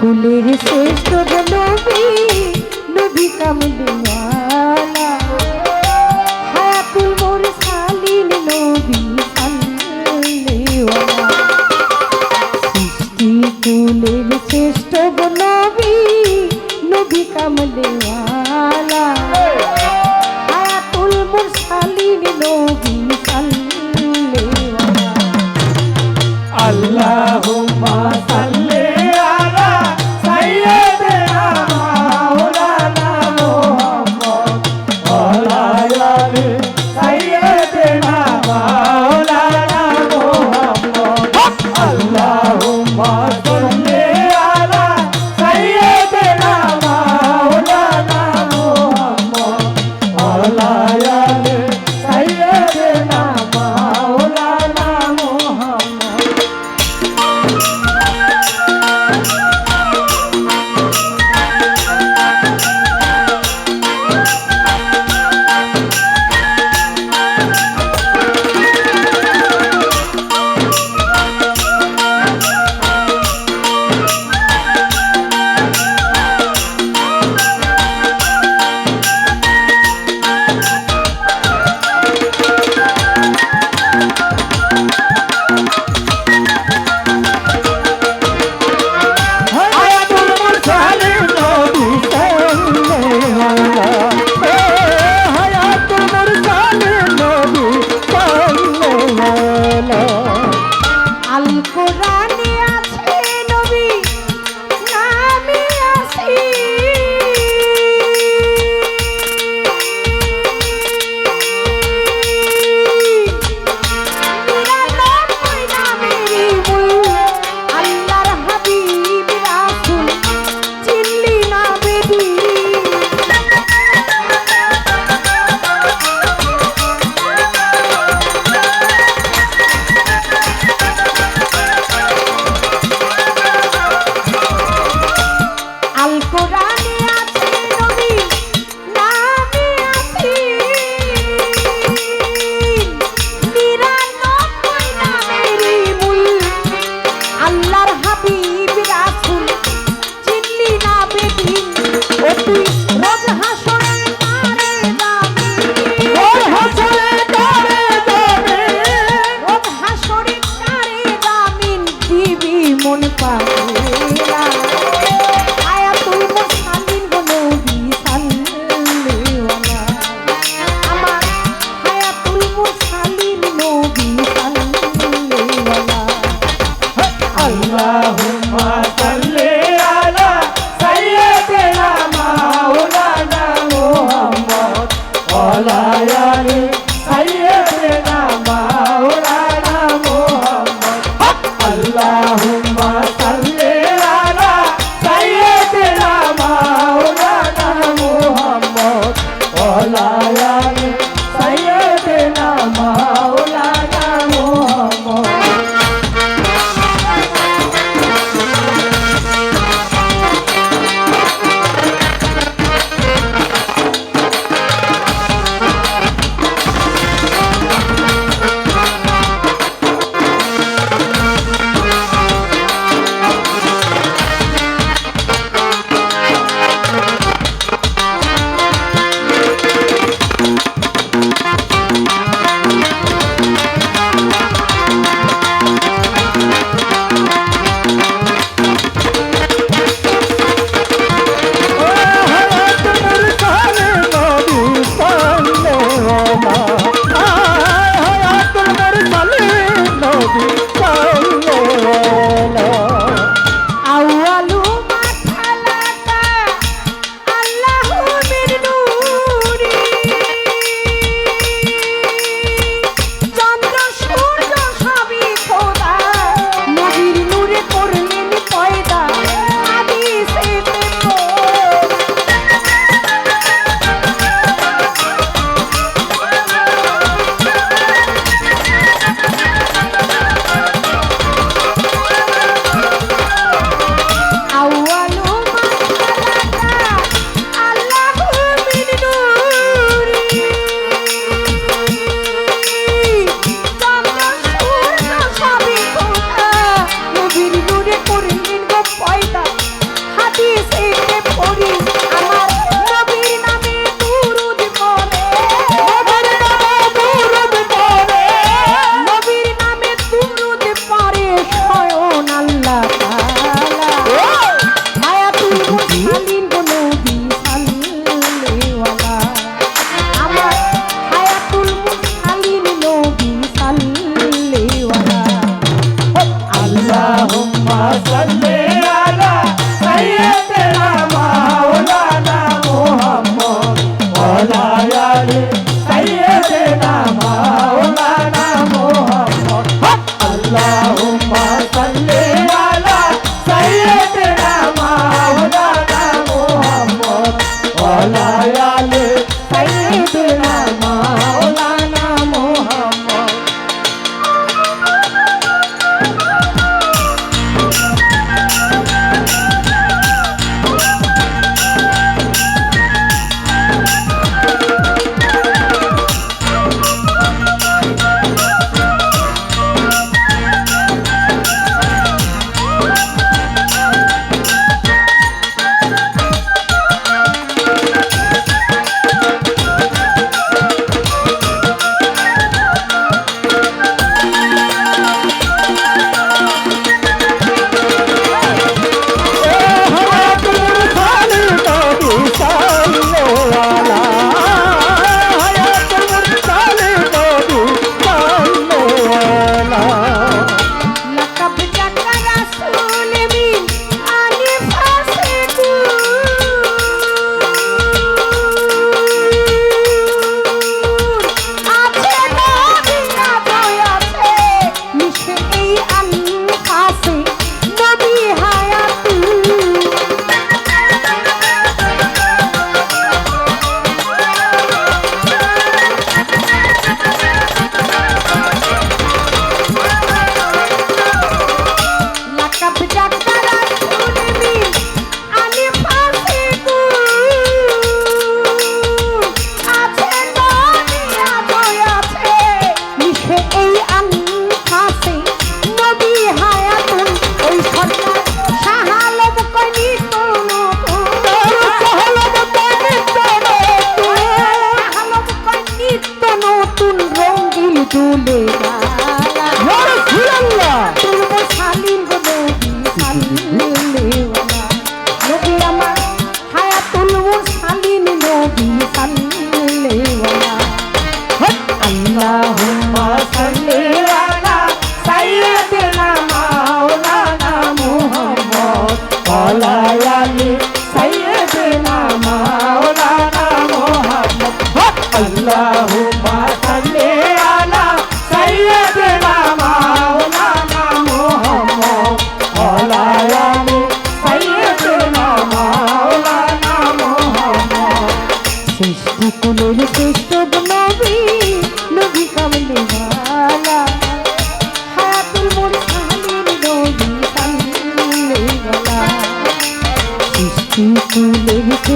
কুলের শ্রেষ্ঠ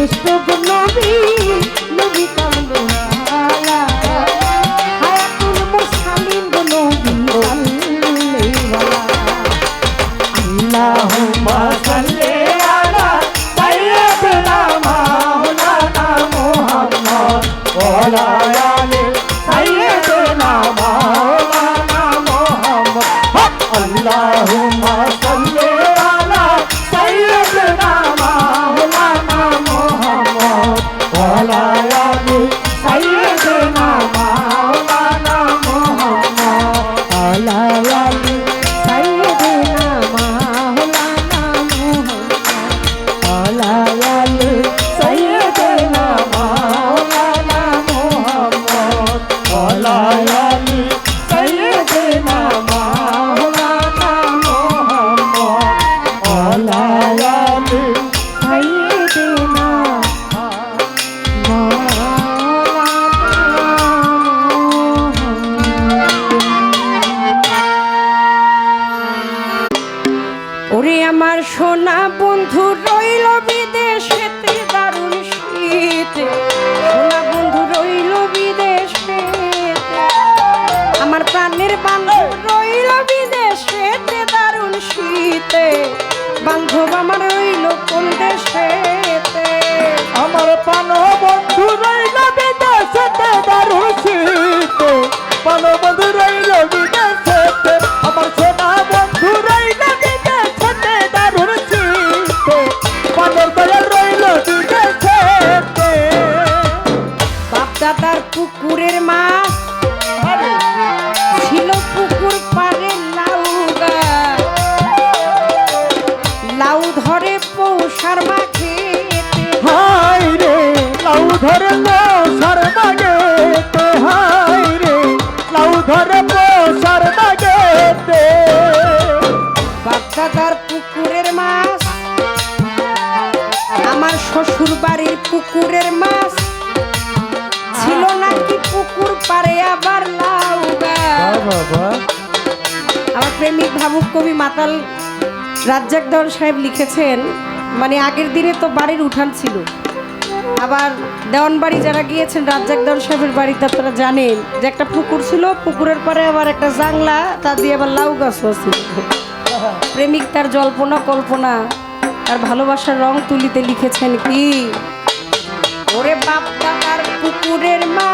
Beautiful. Pennsylvania! কবি মাতাল রাজ্জাক দেওয়ান সাহেব লিখেছেন মানে আগের দিনে তো বাড়ির উঠান ছিল। আবার দেওয়ান বাড়ি যারা গিয়েছেন, রাজ্জাক দেওয়ান সাহেবের বাড়িতে আপনারা জানেন যে একটা পুকুর ছিল, পুকুরের পরে আবার একটা জাংলা, তা দিয়ে আবার লাউ গাছ আছে প্রেমিক তার জল্পনা, কল্পনা, তার ভালোবাসার রং তুলিতে লিখেছেন কি? ওরে বাপ তার পুকুরের মা।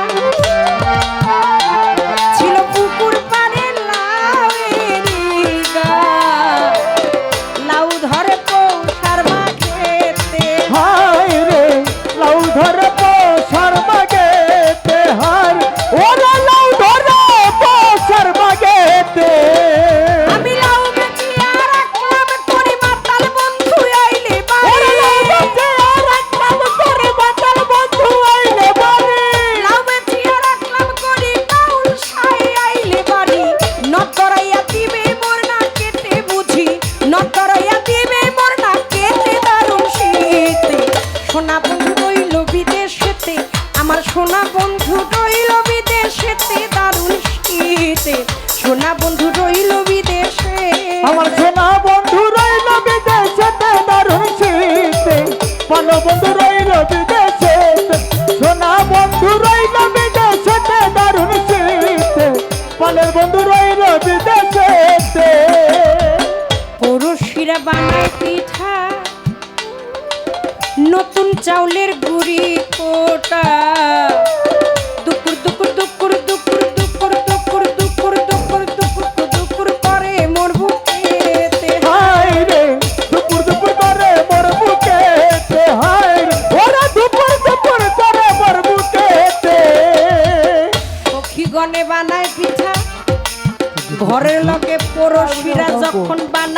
বানায় পিঠা। নতুন চাউলের গুড়ি কোটা। দুপুর দুপুর দুপুর দুপুর দুপুর দুপুর দুপুর দুপুর দুপুর দুপুর করে মোর বুকেতে। হায় রে দুপুর দুপুর করে মোর বুকেতে। হায় রে ওরা দুপুর দুপুর করে মোর বুকেতে। পক্ষী গনে বানায় পিঠা। ঘরের লোকে পরশিরা যখন বানায়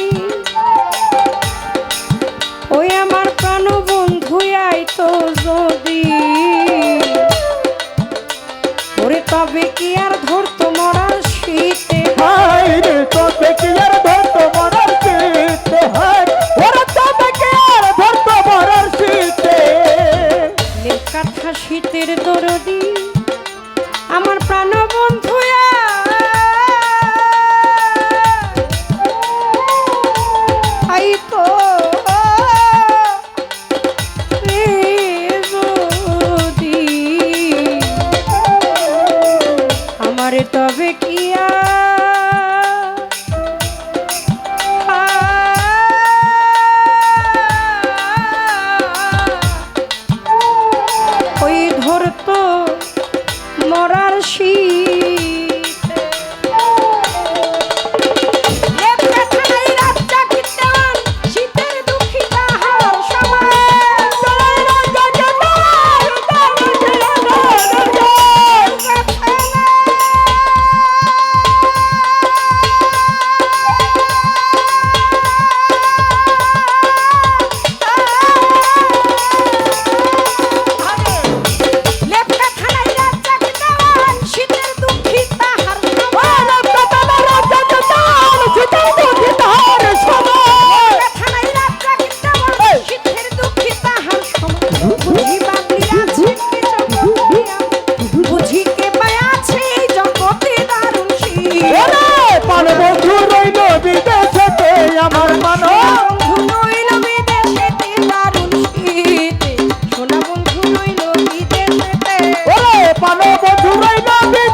পানো বধু রইল